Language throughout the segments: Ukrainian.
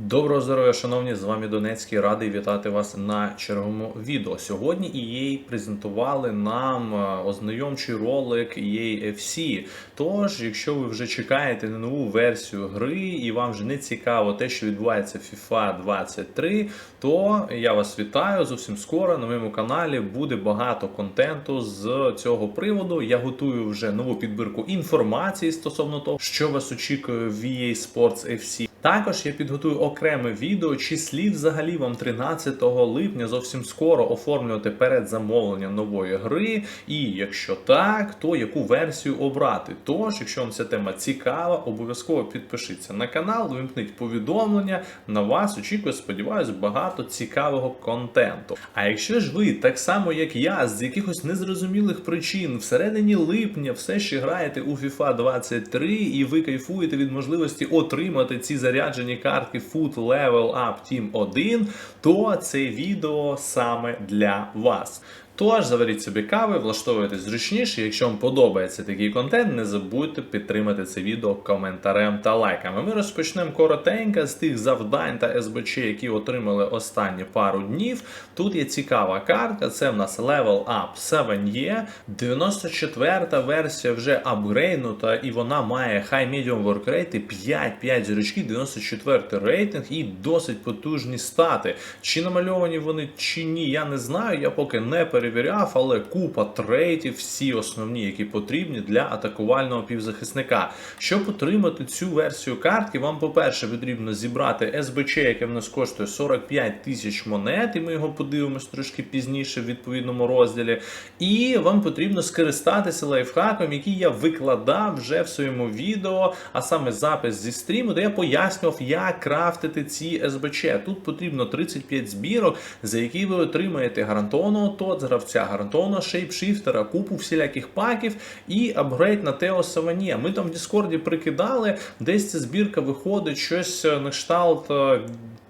Доброго здоров'я, шановні! З вами Донецький. Радий вітати вас на черговому відео. Сьогодні EA презентували нам е, ознайомчий ролик EA FC. Тож, якщо ви вже чекаєте на нову версію гри і вам вже не цікаво те, що відбувається в FIFA 23, то я вас вітаю. Зовсім скоро на моєму каналі буде багато контенту з цього приводу. Я готую вже нову підбірку інформації стосовно того, що вас очікує в EA Sports FC. Також я підготую окреме відео, чи слід взагалі вам 13 липня зовсім скоро оформлювати передзамовлення нової гри. І якщо так, то яку версію обрати. Тож, якщо вам ця тема цікава, обов'язково підпишіться на канал, вимкніть повідомлення. На вас очікує, сподіваюсь, багато цікавого контенту. А якщо ж ви, так само як я, з якихось незрозумілих причин всередині липня все ще граєте у FIFA 23 і ви кайфуєте від можливості отримати ці заряджені картки Food Level Up Team 1, то це відео саме для вас. Тож заваріть собі кави, влаштовуйтесь зручніше. Якщо вам подобається такий контент, не забудьте підтримати це відео коментарем та лайками. Ми розпочнемо коротенько з тих завдань та СБЧ, які отримали останні пару днів. Тут є цікава картка, це в нас Level Up 7E. 94-та версія вже апгрейднута, і вона має High Medium Work Rate 5-5 зірочки, 94 рейтинг і досить потужні стати. Чи намальовані вони чи ні, я не знаю. Я поки не перевіряв, але купа трейтів, всі основні, які потрібні для атакувального півзахисника. Щоб отримати цю версію картки, вам, по-перше, потрібно зібрати СБЧ, яке в нас коштує 45 тисяч монет, і ми його подивимось трошки пізніше в відповідному розділі. І вам потрібно скористатися лайфхаком, який я викладав вже в своєму відео, а саме запис зі стріму, де я пояснював, як крафтити ці СБЧ. Тут потрібно 35 збірок, за які ви отримаєте гарантованого ТОТ з гравця, гарантовано шейпшифтера, купу всіляких паків і апгрейд на Тео Саванія. Ми там в Діскорді прикидали, десь ця збірка виходить щось е, на кшталт.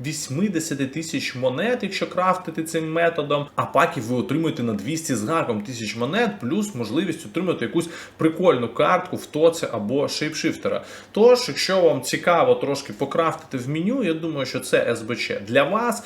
Е, 80 тисяч монет, якщо крафтити цим методом, а паків ви отримуєте на 200 з гаком тисяч монет, плюс можливість отримати якусь прикольну картку в тоці або шейпшифтера. Тож, якщо вам цікаво трошки покрафтити в меню, я думаю, що це СБЧ для вас.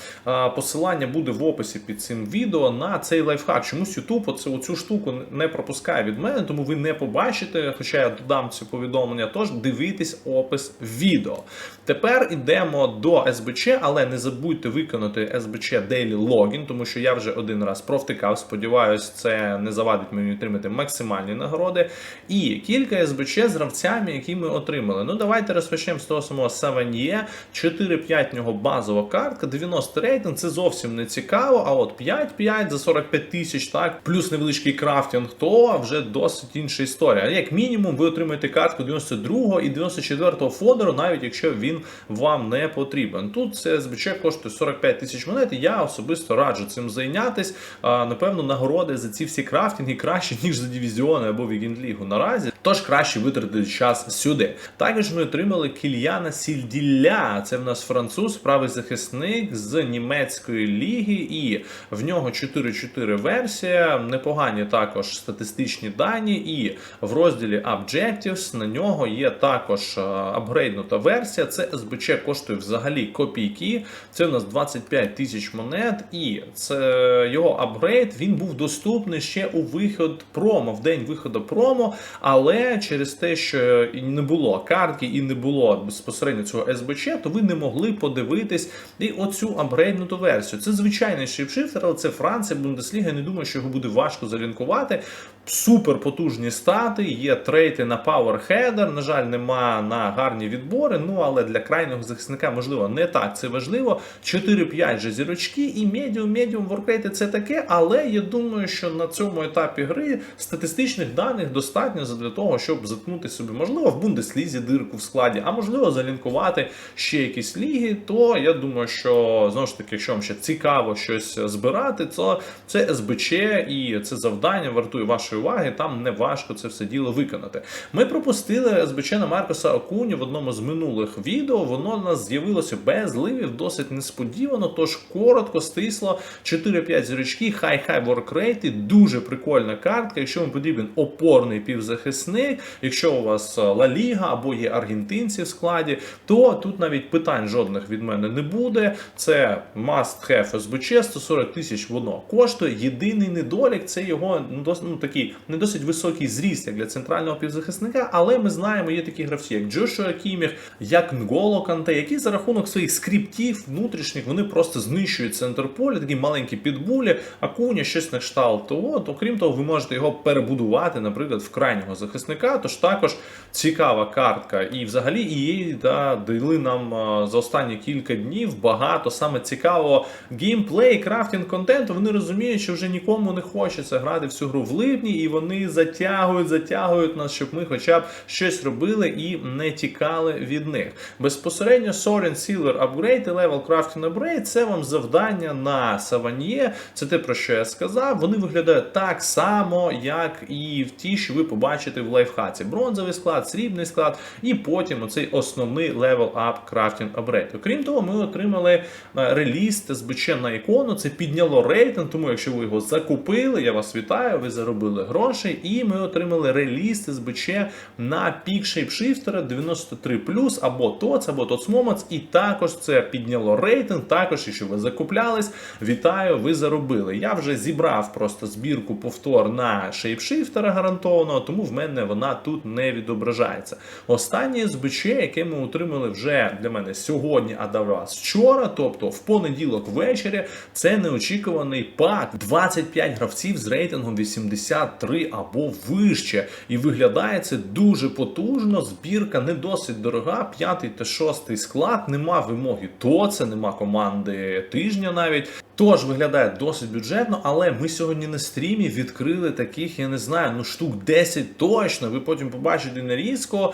Посилання буде в описі під цим відео на цей лайфхак. Чомусь YouTube оце, оцю штуку не пропускає від мене, тому ви не побачите, хоча я додам це повідомлення. Тож дивітесь опис відео. Тепер йдемо до СБЧ, але не забудьте виконати СБЧ Daily Login, тому що я вже один раз провтикав. Сподіваюсь, це не завадить мені отримати максимальні нагороди. І кілька СБЧ з гравцями, які ми отримали. Ну, давайте розпочнемо з того самого Саваньє. 4-5 нього базова картка, 90 рейтинг, це зовсім не цікаво. А от 5-5 за 45 тисяч, так, плюс невеличкий крафтинг, то вже досить інша історія. Як мінімум, ви отримаєте картку 92 і 94 го фодеру, навіть якщо він вам не потрібен. Тут це СБЧ коштує 45 тисяч монет, і я особисто раджу цим зайнятись. Напевно, нагороди за ці всі крафтинги краще, ніж за дивізіони або Вікінг-лігу наразі. Тож краще витратити час сюди. Також ми отримали Кільяна Сільділля. Це в нас француз, правий захисник з німецької ліги, і в нього 4-4 версія. Непогані також статистичні дані. І в розділі Objectives на нього є також апгрейднута версія. Це СБЧ коштує взагалі копійки. Це у нас 25 тисяч монет, і це його апгрейд він був доступний ще у виход промо, в день виходу промо. Але через те, що не було картки і не було безпосередньо цього СБЧ, то ви не могли подивитись і оцю апгрейднуту версію. Це звичайний шипшифтер, але це Франція, Бундесліга. Я не думаю, що його буде важко залінкувати. Супер потужні стати, є трейти на Power На жаль, нема на гарні відбори. Ну але для крайнього захисника можливо не так це важливо. 4-5 же зірочки і медіум, медіум воркрейти це таке. Але я думаю, що на цьому етапі гри статистичних даних достатньо для того, щоб заткнути собі, можливо, в Бундеслізі дирку в складі, а можливо, залінкувати ще якісь ліги. То я думаю, що знову ж таки, якщо вам ще цікаво щось збирати, то це СБЧ і це завдання вартує вашої уваги. Там не важко це все діло виконати. Ми пропустили СБЧ на Маркоса Акуні в одному з минулих відео. Воно у нас з'явилося без ливів, досить несподівано. Тож коротко, стисло, 4-5 зірочки, хай-хай воркрейти, дуже прикольна картка. Якщо вам потрібен опорний півзахисник, якщо у вас е, Ла Ліга або є аргентинці в складі, то тут навіть питань жодних від мене не буде. Це must have СБЧ, 140 тисяч воно коштує. Єдиний недолік це його ну, ну, такий не досить високий зріст як для центрального півзахисника, але ми знаємо, є такі гравці, як Джошуа Кіміх, як Нголо Канте, які за рахунок своїх скриптів внутрішніх вони просто знищують центр поля, такі маленькі підбулі, акуня, щось на кшталт того. То крім того, ви можете його перебудувати, наприклад, в крайнього захисника. Тож також цікава картка. І взагалі її да, дали нам за останні кілька днів багато саме цікавого геймплей, крафтінг контенту. Вони розуміють, що вже нікому не хочеться грати в цю гру в липні, і вони затягують, затягують нас, щоб ми хоча б щось робили і не тікали від них. Безпосередньо Sorin Silver Upgrade і Level Crafting Upgrade це вам завдання на Саваньє. Це те, про що я сказав. Вони виглядають так само, як і в ті, що ви побачите в лайфхаці. Бронзовий склад, срібний склад, і потім оцей основний Level Up Crafting Upgrade. Окрім того, ми отримали е, реліз СБЧ на ікону. Це підняло рейтинг, тому якщо ви його закупили, я вас вітаю, ви заробили гроші. І ми отримали реліз СБЧ на пік шейпшифтера 93 або ТОЦ, або ТОЦ Момац. І також це підняло рейтинг. Також, якщо ви закуплялись, вітаю, ви заробили. Я вже зібрав просто збірку повтор на шейпшифтера гарантованого, тому в мене вона тут не відображається. Останнє СБЧ, яке ми отримали вже для мене сьогодні, а до вас вчора, тобто в понеділок ввечері, це неочікуваний пак 25 гравців з рейтингом 83 або вище. І виглядає це дуже потужно. Збірка не досить дорога. П'ятий та шостий склад. Нема вимоги ТОЦа, нема команди тижня навіть. Тож виглядає досить бюджетно, але ми сьогодні на стрімі відкрили таких, я не знаю, ну штук 10 точно. Ви потім побачите нарізку е,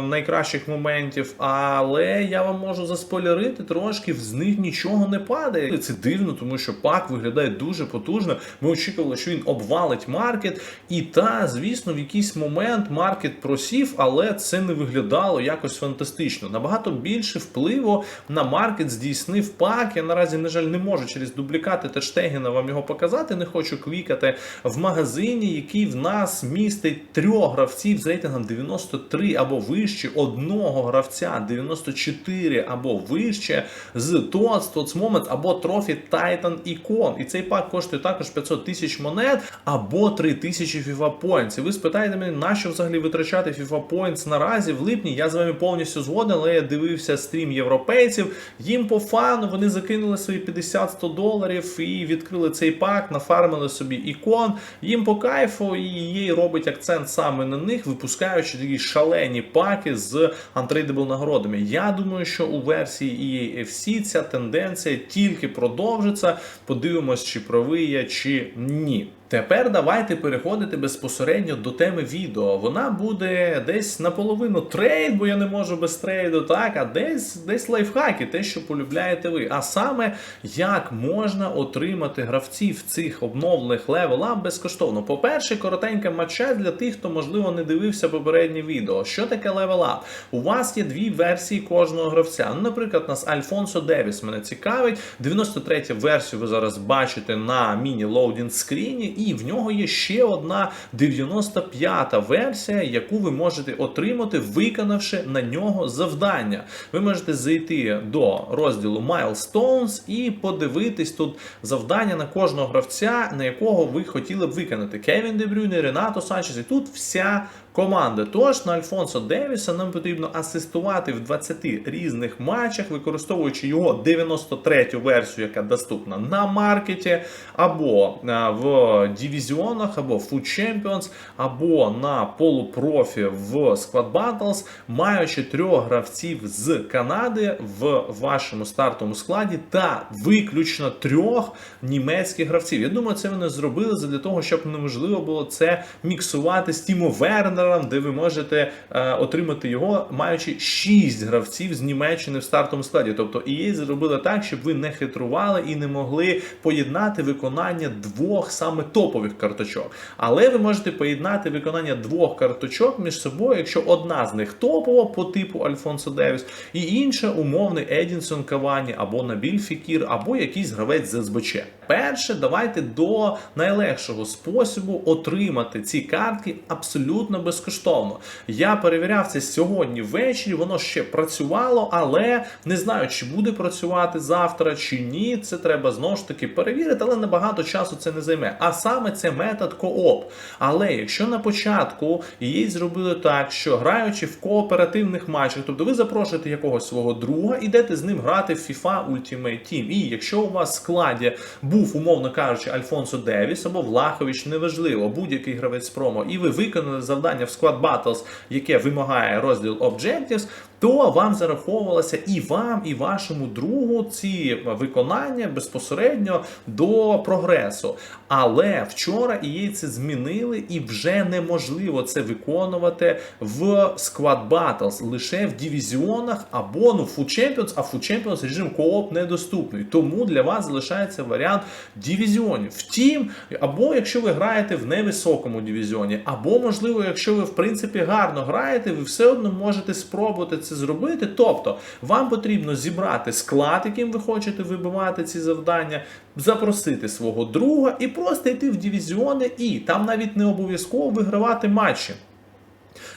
найкращих моментів. Але я вам можу заспойлерити трошки, з них нічого не падає. Це дивно, тому що пак виглядає дуже потужно. Ми очікували, що він обвалить маркет. І та, звісно, в якийсь момент маркет просів, але це не виглядало якось фантастично. Набагато більше впливу на маркет здійснив пак. Я наразі, на жаль, не можу через дублікати Тештегіна вам його показати. Не хочу квікати в магазині, який в нас містить трьох гравців з рейтингом 93 або вище, одного гравця 94 або вище з ТОЦ, ТОЦ Момент або Трофі Titan Icon. І цей пак коштує також 500 тисяч монет або 3 тисячі FIFA Points. І ви спитаєте мене, на що взагалі витрачати FIFA Points наразі в липні? Я з вами повністю згоден, але я дивився стрім європейців. Їм по фану вони закинули свої 50-100 доларів і відкрили цей пак, нафармили собі ікон. Їм по кайфу, і їй робить акцент саме на них, випускаючи такі шалені паки з антрейдебл нагородами. Я думаю, що у версії EAFC ця тенденція тільки продовжиться. Подивимось, чи правий я, чи ні. Тепер давайте переходити безпосередньо до теми відео. Вона буде десь наполовину трейд, бо я не можу без трейду, так, а десь десь лайфхаки, те, що полюбляєте ви. А саме, як можна отримати гравців цих обновлених левел-ап безкоштовно. По-перше, коротенька матча для тих, хто, можливо, не дивився попереднє відео. Що таке левел-ап? У вас є дві версії кожного гравця. Ну, наприклад, нас Альфонсо Девіс мене цікавить. 93 версію ви зараз бачите на міні-лоудінг скріні. І в нього є ще одна 95-та версія, яку ви можете отримати, виконавши на нього завдання. Ви можете зайти до розділу Milestones і подивитись тут завдання на кожного гравця, на якого ви хотіли б виконати. Кевін Дебрюйне, Ренато Санчес. І тут вся команди. Тож на Альфонсо Девіса нам потрібно асистувати в 20 різних матчах, використовуючи його 93-ю версію, яка доступна на маркеті, або в дивізіонах, або Food Champions, або на полупрофі в Squad Battles, маючи трьох гравців з Канади в вашому стартовому складі та виключно трьох німецьких гравців. Я думаю, це вони зробили для того, щоб неможливо було це міксувати з Тімо Вернером, серверам, де ви можете е, отримати його, маючи 6 гравців з Німеччини в стартовому складі. Тобто EA зробила так, щоб ви не хитрували і не могли поєднати виконання двох саме топових карточок. Але ви можете поєднати виконання двох карточок між собою, якщо одна з них топова по типу Альфонсо Девіс, і інша умовний Едінсон Кавані або Набіль Фікір, або якийсь гравець з СБЧ. Перше, давайте до найлегшого способу отримати ці картки абсолютно безкоштовно. Я перевіряв це сьогодні ввечері, воно ще працювало, але не знаю, чи буде працювати завтра чи ні. Це треба знову ж таки перевірити, але набагато часу це не займе. А саме це метод кооп. Але якщо на початку її зробили так, що граючи в кооперативних матчах, тобто ви запрошуєте якогось свого друга, ідете з ним грати в FIFA Ultimate Team. І якщо у вас в складі був, умовно кажучи, Альфонсо Девіс або Влахович, неважливо, будь-який гравець промо, і ви виконали завдання в Squad Battles, яке вимагає розділ Objectives, то вам зараховувалося і вам, і вашому другу ці виконання безпосередньо до прогресу. Але вчора це змінили, і вже неможливо це виконувати в Squad Battles лише в дивізіонах або ну Food Champions, а Food Champions режим кооп недоступний. Тому для вас залишається варіант дивізіонів. Втім, або якщо ви граєте в невисокому дивізіоні, або можливо, якщо ви в принципі гарно граєте, ви все одно можете спробувати це зробити. Тобто, вам потрібно зібрати склад, яким ви хочете вибивати ці завдання, запросити свого друга і просто йти в дивізіони, і там навіть не обов'язково вигравати матчі.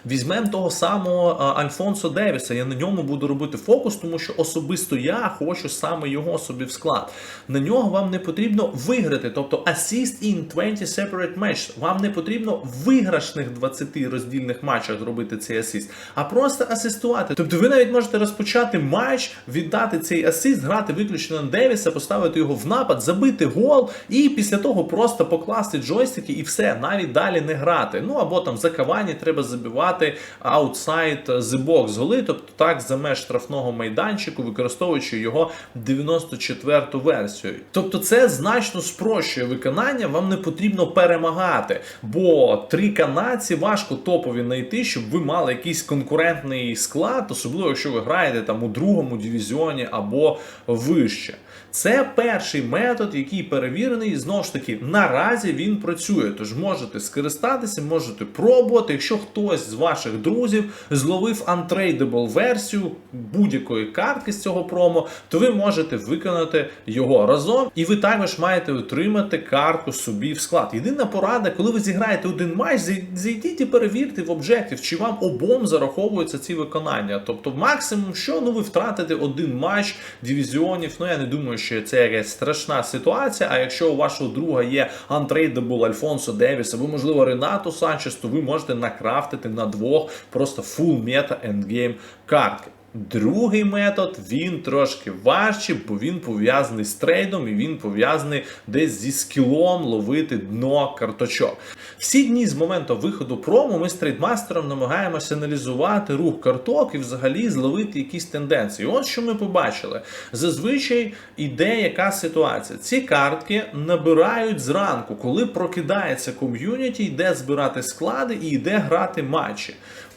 Візьмемо того самого Альфонсо Девіса. Я на ньому буду робити фокус, тому що особисто я хочу саме його собі в склад. На нього вам не потрібно виграти, тобто assist in 20 separate matches. Вам не потрібно в виграшних 20 роздільних матчах зробити цей асист, а просто асистувати. Тобто ви навіть можете розпочати матч, віддати цей асист, грати виключно на Девіса, поставити його в напад, забити гол, і після того просто покласти джойстики і все, навіть далі не грати. Ну або там за Кавані треба забивати outside the box голи, тобто так за меж штрафного майданчику, використовуючи його 94-ту версію. Тобто це значно спрощує виконання, вам не потрібно перемагати, бо три канадці важко топові знайти, щоб ви мали якийсь конкурентний склад, особливо якщо ви граєте там у другому дивізіоні або вище. Це перший метод, який перевірений, знову ж таки, наразі він працює. Тож можете скористатися, можете пробувати. Якщо хтось з ваших друзів зловив untradeable версію будь-якої картки з цього промо, то ви можете виконати його разом, і ви також маєте отримати картку собі в склад. Єдина порада, коли ви зіграєте один матч, зайдіть і перевірте в Objective, чи вам обом зараховуються ці виконання. Тобто, максимум, що ну ви втратите один матч дивізіонів. Ну я не думаю, що це якась страшна ситуація. А якщо у вашого друга є untradeable Альфонсо Девіс, або можливо Ренато Санчес, то ви можете накрафтити на двох просто full мета endgame картки. Другий метод він трошки важчий, бо він пов'язаний з трейдом і він пов'язаний десь зі скілом ловити дно карточок. Всі дні з моменту виходу промо ми з трейдмастером намагаємося аналізувати рух карток і взагалі зловити якісь тенденції. От що ми побачили. Зазвичай іде яка ситуація. Ці картки набирають зранку, коли прокидається ком'юніті, йде збирати склади і йде грати матчі.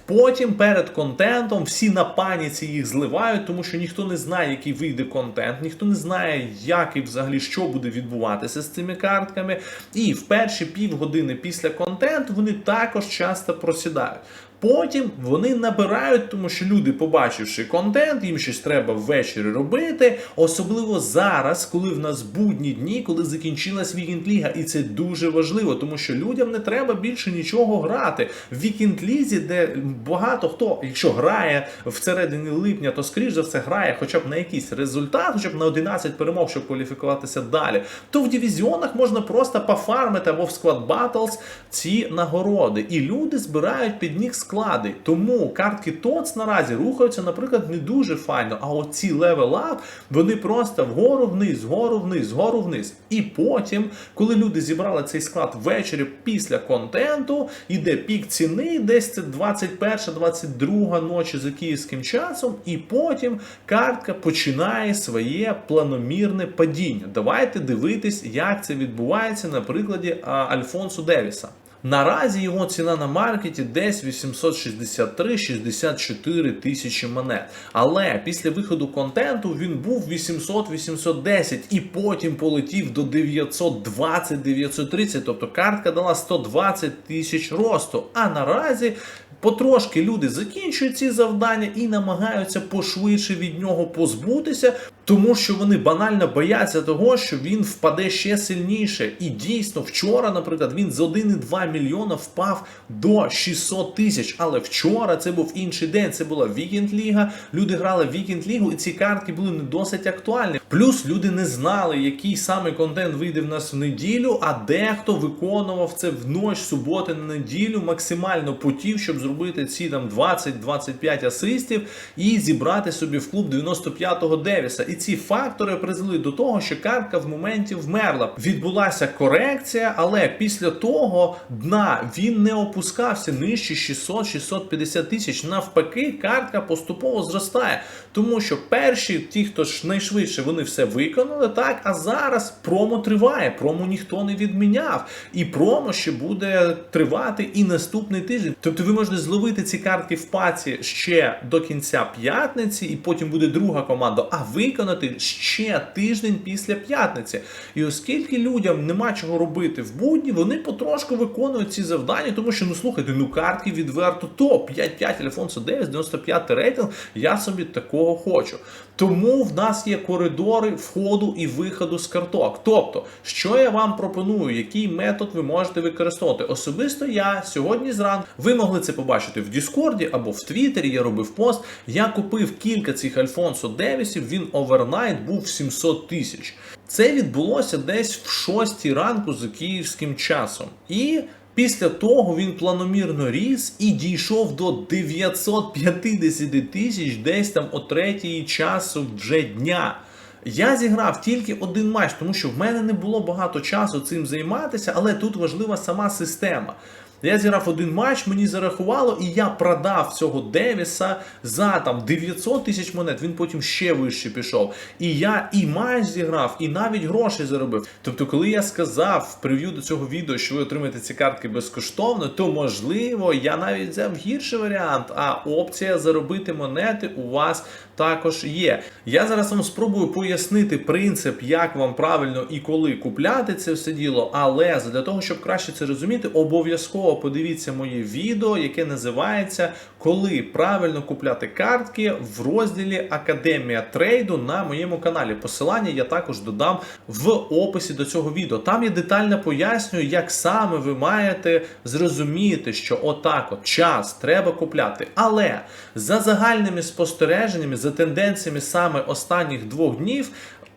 Потім перед контентом всі на паніці їх зливають, тому що ніхто не знає, який вийде контент, ніхто не знає, як і взагалі що буде відбуватися з цими картками. І в перші півгодини після контенту вони також часто просідають. Потім вони набирають, тому що люди, побачивши контент, їм щось треба ввечері робити. Особливо зараз, коли в нас будні дні, коли закінчилась вікінд-ліга. І це дуже важливо, тому що людям не треба більше нічого грати. В вікінд-лізі, де багато хто, якщо грає в середині липня, то скоріш за все грає хоча б на якийсь результат, хоча б на 11 перемог, щоб кваліфікуватися далі. То в дивізіонах можна просто пофармити або в Squad Battles ці нагороди. І люди збирають під них склади. Тому картки ТОЦ наразі рухаються, наприклад, не дуже файно. А оці up, вони просто вгору вниз, вгору вниз, вгору вниз. І потім, коли люди зібрали цей склад ввечері після контенту, іде пік ціни, десь це 21-22 ночі за київським часом, і потім картка починає своє планомірне падіння. Давайте дивитись, як це відбувається на прикладі Альфонсу Девіса. Наразі його ціна на маркеті десь 863-64 тисячі монет. Але після виходу контенту він був 800-810 і потім полетів до 920-930. Тобто картка дала 120 тисяч росту. А наразі потрошки люди закінчують ці завдання і намагаються пошвидше від нього позбутися, тому що вони банально бояться того, що він впаде ще сильніше. І дійсно, вчора, наприклад, він з 1,2 мільйона впав до 600 тисяч. Але вчора це був інший день. Це була Вікенд Ліга. Люди грали в Вікенд Лігу, і ці картки були не досить актуальні. Плюс люди не знали, який саме контент вийде в нас в неділю, а дехто виконував це в ніч суботи на неділю, максимально потів, щоб зробити ці там 20-25 асистів і зібрати собі в клуб 95-го Девіса. І ці фактори призвели до того, що картка в моменті вмерла. Відбулася корекція, але після того дна він не опускався нижче 600-650 тисяч. Навпаки, картка поступово зростає, тому що перші, ті, хто ж найшвидше, вони все виконали, так а зараз промо триває. Промо ніхто не відміняв, і промо ще буде тривати і наступний тиждень. Тобто, ви можете зловити ці картки в паці ще до кінця п'ятниці, і потім буде друга команда. А виконати ще тиждень після п'ятниці. І оскільки людям нема чого робити в будні, вони потрошку виконують ці завдання, тому що ну слухайте, ну картки відверто топ 5-5 Альфонсо 9, 95 рейтинг. Я собі такого хочу. Тому в нас є коридори входу і виходу з карток. Тобто, що я вам пропоную, який метод ви можете використовувати? Особисто я сьогодні зранку ви могли це побачити в Діскорді або в Твіттері. Я робив пост. Я купив кілька цих Альфонсо Девісів. Він овернайт був 700 тисяч. Це відбулося десь в 6 ранку за київським часом. І Після того він планомірно ріс і дійшов до 950 тисяч десь там о третій часу вже дня. Я зіграв тільки один матч, тому що в мене не було багато часу цим займатися, але тут важлива сама система. Я зіграв один матч, мені зарахувало, і я продав цього Девіса за там 900 тисяч монет. Він потім ще вище пішов. І я і матч зіграв, і навіть гроші заробив. Тобто, коли я сказав в прев'ю до цього відео, що ви отримаєте ці картки безкоштовно, то можливо я навіть взяв гірший варіант. А опція заробити монети у вас також є. Я зараз вам спробую пояснити принцип, як вам правильно і коли купляти це все діло. Але для того, щоб краще це розуміти, обов'язково подивіться моє відео, яке називається Коли правильно купляти картки в розділі Академія трейду на моєму каналі. Посилання я також додам в описі до цього відео. Там я детально пояснюю, як саме ви маєте зрозуміти, що отак от час треба купляти. Але за загальними спостереженнями, за тенденціями саме останніх двох днів.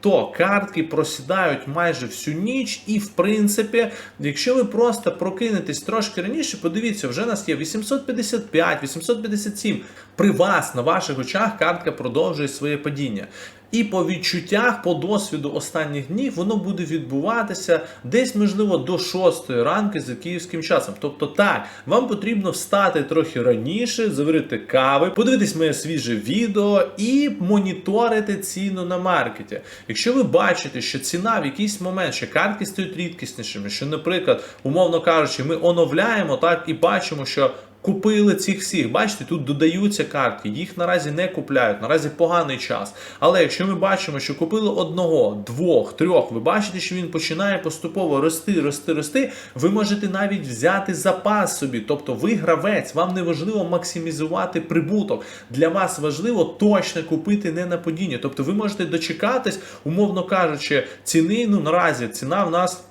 То картки просідають майже всю ніч, і в принципі, якщо ви просто прокинетесь трошки раніше, подивіться, вже нас є 855, 857. При вас на ваших очах картка продовжує своє падіння. І по відчуттях, по досвіду останніх днів, воно буде відбуватися десь, можливо, до 6 ранки за київським часом. Тобто, так, вам потрібно встати трохи раніше, заварити кави, подивитись моє свіже відео і моніторити ціну на маркеті. Якщо ви бачите, що ціна в якийсь момент, що картки стають рідкіснішими, що, наприклад, умовно кажучи, ми оновляємо так і бачимо, що. Купили цих всіх, бачите, тут додаються картки, їх наразі не купляють, наразі поганий час. Але якщо ми бачимо, що купили одного, двох, трьох, ви бачите, що він починає поступово рости, рости, рости, ви можете навіть взяти запас собі. Тобто ви гравець, вам не важливо максимізувати прибуток. Для вас важливо точно купити не на падіння. Тобто ви можете дочекатись, умовно кажучи, ціни, ну наразі ціна в нас.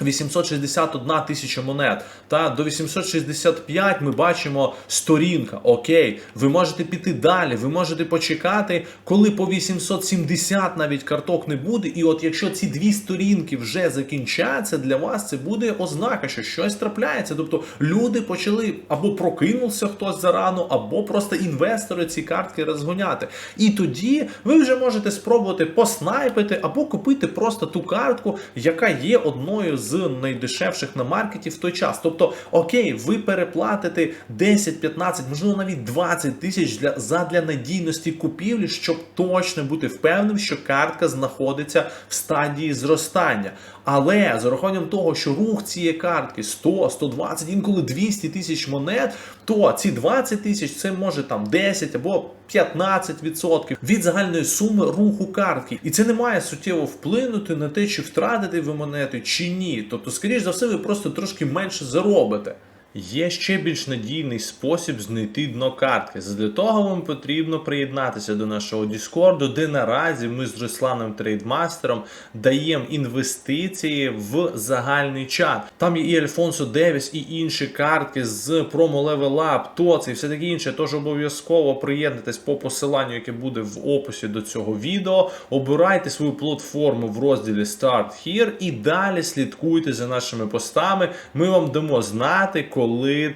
861 тисяча монет. Та до 865 ми бачимо сторінка. Окей, ви можете піти далі, ви можете почекати, коли по 870 навіть карток не буде. І от якщо ці дві сторінки вже закінчаться, для вас це буде ознака, що щось трапляється. Тобто люди почали або прокинувся хтось зарано, або просто інвестори ці картки розгоняти. І тоді ви вже можете спробувати поснайпити або купити просто ту картку, яка є одною з з найдешевших на маркеті в той час. Тобто, окей, ви переплатите 10, 15, можливо, навіть 20 тисяч для задля надійності купівлі, щоб точно бути впевненим, що картка знаходиться в стадії зростання. Але з урахуванням того, що рух цієї картки 100, 120, інколи 200 тисяч монет, то ці 20 тисяч це може там 10 або 15% від загальної суми руху картки. І це не має суттєво вплинути на те, чи втратите ви монети, чи ні. Тобто, скоріш за все, ви просто трошки менше заробите. Є ще більш надійний спосіб знайти дно картки. Для того вам потрібно приєднатися до нашого Діскорду, де наразі ми з Русланом Трейдмастером даємо інвестиції в загальний чат. Там є і Альфонсо Девіс, і інші картки з промо Level Up, ТОЦ і все таке інше. Тож обов'язково приєднуйтесь по посиланню, яке буде в описі до цього відео. Обирайте свою платформу в розділі Start Here і далі слідкуйте за нашими постами. Ми вам дамо знати,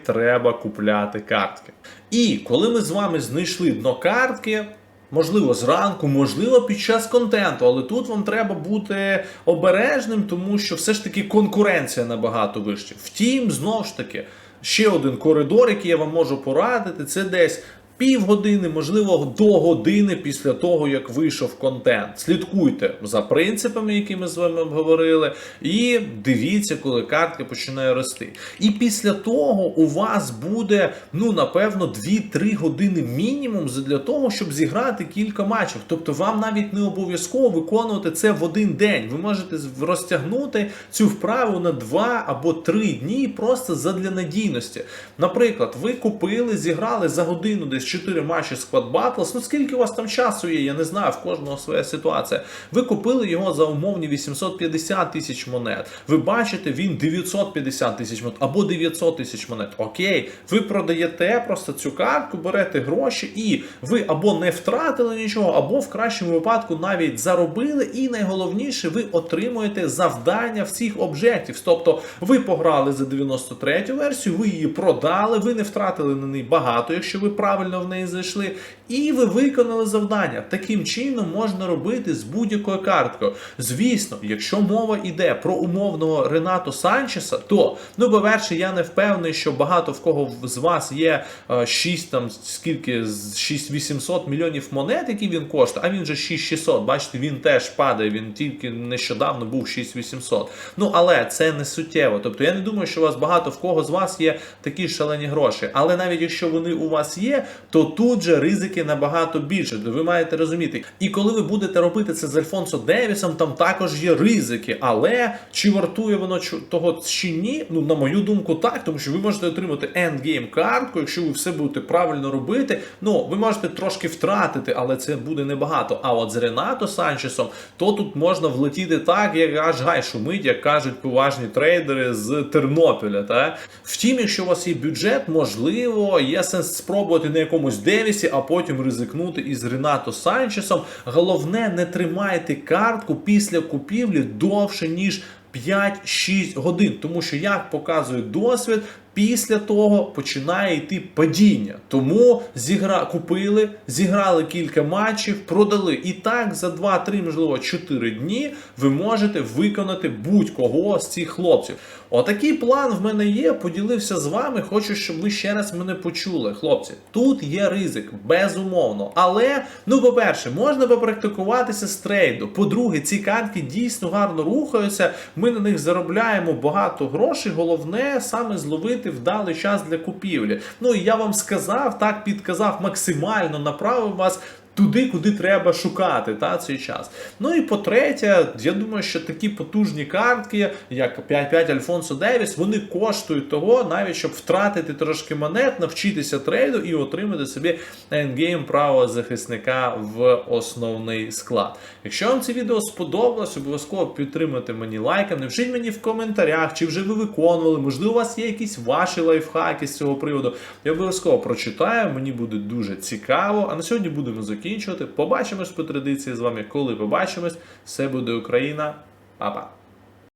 треба купляти картки. І коли ми з вами знайшли дно картки. Можливо, зранку, можливо, під час контенту, але тут вам треба бути обережним, тому що все ж таки конкуренція набагато вища. Втім, знову ж таки, ще один коридор, який я вам можу порадити, це десь півгодини, можливо, до години після того, як вийшов контент. Слідкуйте за принципами, які ми з вами обговорили, і дивіться, коли картка починає рости. І після того у вас буде, ну, напевно, 2-3 години мінімум для того, щоб зіграти кілька матчів. Тобто вам навіть не обов'язково виконувати це в один день. Ви можете розтягнути цю вправу на 2 або 3 дні просто задля надійності. Наприклад, ви купили, зіграли за годину десь 4 матчі Squad Battles. Ну скільки у вас там часу є? Я не знаю, в кожного своя ситуація. Ви купили його за умовні 850 тисяч монет. Ви бачите, він 950 тисяч монет або 900 тисяч монет. Окей, ви продаєте просто цю картку, берете гроші, і ви або не втратили нічого, або в кращому випадку навіть заробили. І найголовніше, ви отримуєте завдання всіх обжектів. Тобто ви пограли за 93 версію, ви її продали, ви не втратили на неї багато, якщо ви правильно в неї зайшли, і ви виконали завдання. Таким чином можна робити з будь-якою карткою. Звісно, якщо мова йде про умовного Ренато Санчеса, то ну, по-перше, я не впевнений, що багато в кого з вас є 6 там скільки 6800 мільйонів монет, які він коштує, а він же 6600. Бачите, він теж падає. Він тільки нещодавно був 6800. Ну але це не суттєво. Тобто я не думаю, що у вас багато в кого з вас є такі шалені гроші. Але навіть якщо вони у вас є, то тут же ризики набагато більше. Ви маєте розуміти. І коли ви будете робити це з Альфонсо Девісом, там також є ризики. Але чи вартує воно того чи ні? Ну, на мою думку, так, тому що ви можете отримати ендгейм картку, якщо ви все будете правильно робити. Ну, ви можете трошки втратити, але це буде небагато. А от з Ренато Санчесом, то тут можна влетіти так, як аж гай шумить, як кажуть поважні трейдери з Тернопіля. Та? Втім, якщо у вас є бюджет, можливо, є сенс спробувати на якомусь Девісі, а потім ризикнути із Ренато Санчесом. Головне, не тримайте картку після купівлі довше, ніж 5-6 годин. Тому що, як показує досвід, після того починає йти падіння. Тому зігра... купили, зіграли кілька матчів, продали. І так за 2-3, можливо, 4 дні ви можете виконати будь-кого з цих хлопців. Отакий план в мене є. Поділився з вами. Хочу, щоб ви ще раз мене почули, хлопці. Тут є ризик, безумовно. Але, ну, по-перше, можна попрактикуватися з трейду. По-друге, ці картки дійсно гарно рухаються. Ми на них заробляємо багато грошей. Головне саме зловити вдалий час для купівлі. Ну і я вам сказав, так підказав, максимально направив вас. Туди, куди треба шукати та, цей час. Ну і по-третє, я думаю, що такі потужні картки, як 5-5 Альфонсо Девіс, вони коштують того, навіть щоб втратити трошки монет, навчитися трейду і отримати собі ендгейм правого захисника в основний склад. Якщо вам це відео сподобалось, обов'язково підтримуйте мені лайком, напишіть мені в коментарях, чи вже ви виконували, можливо, у вас є якісь ваші лайфхаки з цього приводу. Я обов'язково прочитаю, мені буде дуже цікаво. А на сьогодні будемо закінчувати закінчувати. Побачимось по традиції з вами, коли побачимось. Все буде Україна. Па-па!